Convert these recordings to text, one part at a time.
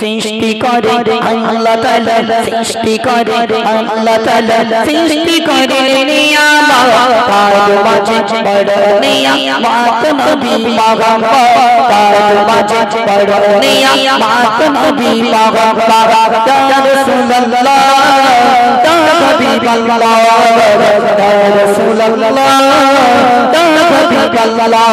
সৃষ্টি করে আল্লাহ তাআলা সৃষ্টি করে আল্লাহ তাআলা সৃষ্টি করে নিয়ামত তার মাঝে বড় নিয়ামত নবী পাগম্বর তার মাঝে বড় নিয়ামত নবী পাগম্বর ইয়া রাসূলুল্লাহ ইয়া ইয়া হাবিবাল্লাহ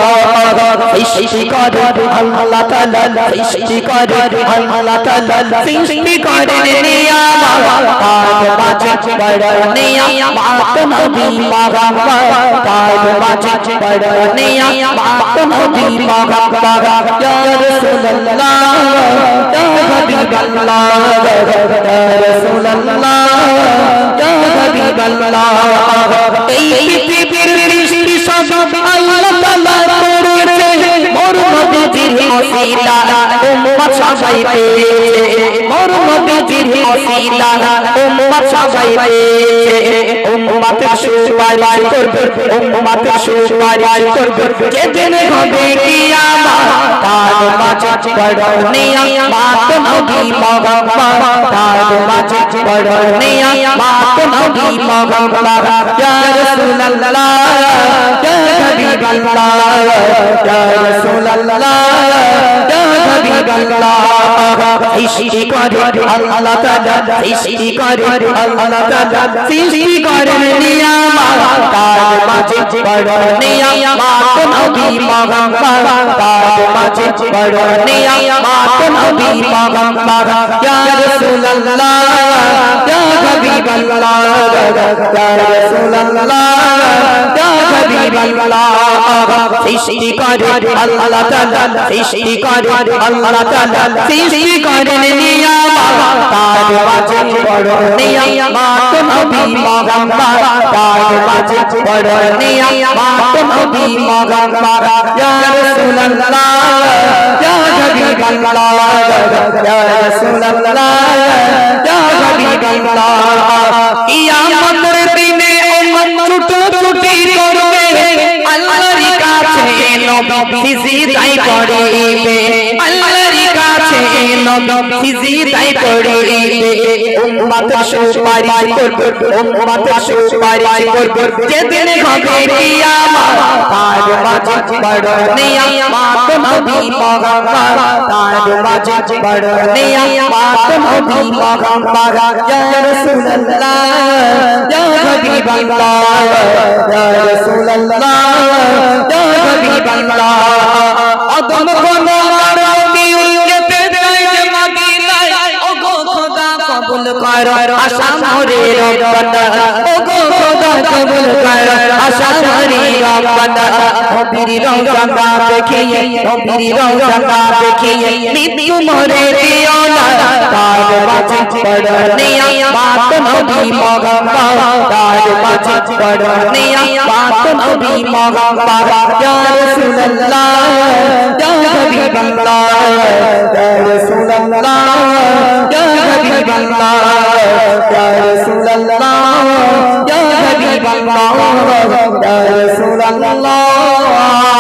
সৃষ্টি করে আল্লাহ তাআলা সৃষ্টি করে আল্লাহ তাআলা সৃষ্টি করে নিয়ামত তার মাঝে বড় নিয়ামত নবী পাগম্বর তার মাঝে বড় নিয়ামত নবী পাগম্বর ইয়া রাসূলুল্লাহ ইয়া হাবিবাল্লাহ ইয়া রাসূলুল্লাহ ইয়া হাবিবাল্লাহ এই নবীজির উম্মত সবাই পেয়েছে মোর নবীজির ওসিলা উম্মত সবাই পেয়েছে উম্মত সুপারিশ করবে উম্মত সুপারিশ করবে। যেদিন হবে কিয়ামত? তার মাঝে বড় নিয়ামত নবী পাগম্বর তার মাঝে বড় নিয়ামত নবী পাগম্বর ইয়া রাসূলুল্লাহ, ইয়া হাবিবাল্লাহ, ইয়া রাসূলুল্লাহ। হাবিবাল্লাহ সৃষ্টি করে আল্লাহ তাআলা, সৃষ্টি করে আল্লাহ তাআলা। সৃষ্টি করে নিয়ামত, তার মাঝে বড় নিয়ামত নবী পাগম্বর তার মাঝে বড় নিয়ামত নবী পাগম্বর ইয়া রাসূলুল্লাহ, ইয়া হাবিবাল্লাহ, ইয়া রাসূলুল্লাহ। হাবিবাল্লাহ সৃষ্টি করে আল্লাহ তাআলা সৃষ্টি করে আল্লাহ তাআলা সৃষ্টি করে। নিয়ামত তার মাঝে বড় নিয়ামত নবী পাগম্বর তার মাঝে বড় নিয়ামত নবী পাগম্বর ইয়া রাসূলুল্লাহ ইয়া হাবিবাল্লাহ ইয়া রাসূলুল্লাহ ইয়া হাবিবাল্লাহ কিয়ামতের দিনে উম্মত আল্লাহর কাছে নবী সিজদাই করিবে। আল্লাহর কাছে নবী সিজদাই করিবে। উম্মত সুপারিশ করবে, উম্মত সুপারিশ করবে। যেদিন হবে কিয়ামত, তার মাঝে বড় নিয়ামত নবী পাগম্বর তার মাঝে বড় নিয়ামত নবী পাগম্বর ইয়া রাসূলুল্লাহ, ইয়া হাবিবাল্লাহ, ইয়া রাসূলুল্লাহ, ইয়া হাবিবাল্লাহ। কবুল কর আশা মোরে রব্বানা ওগো খোদা কবুল কর আশা মোরে রব্বানা নবীর রওজা দেখিয়ে নবীর রওজা দেখিয়ে মৃত্যু মোরে দিও না তার মাঝে বড় নিয়ামত নবী পাগম্বর তার মাঝে বড় নিয়ামত নবী পাগম্বর ইয়া রাসূলুল্লাহ ইয়া হাবিবাল্লাহ ইয়া রাসূলুল্লাহ ইয়া হাবিবাল্লাহ ইয়া রাসূলুল্লাহ ইয়া হাবিবাল্লাহ ইয়া রাসূলুল্লাহ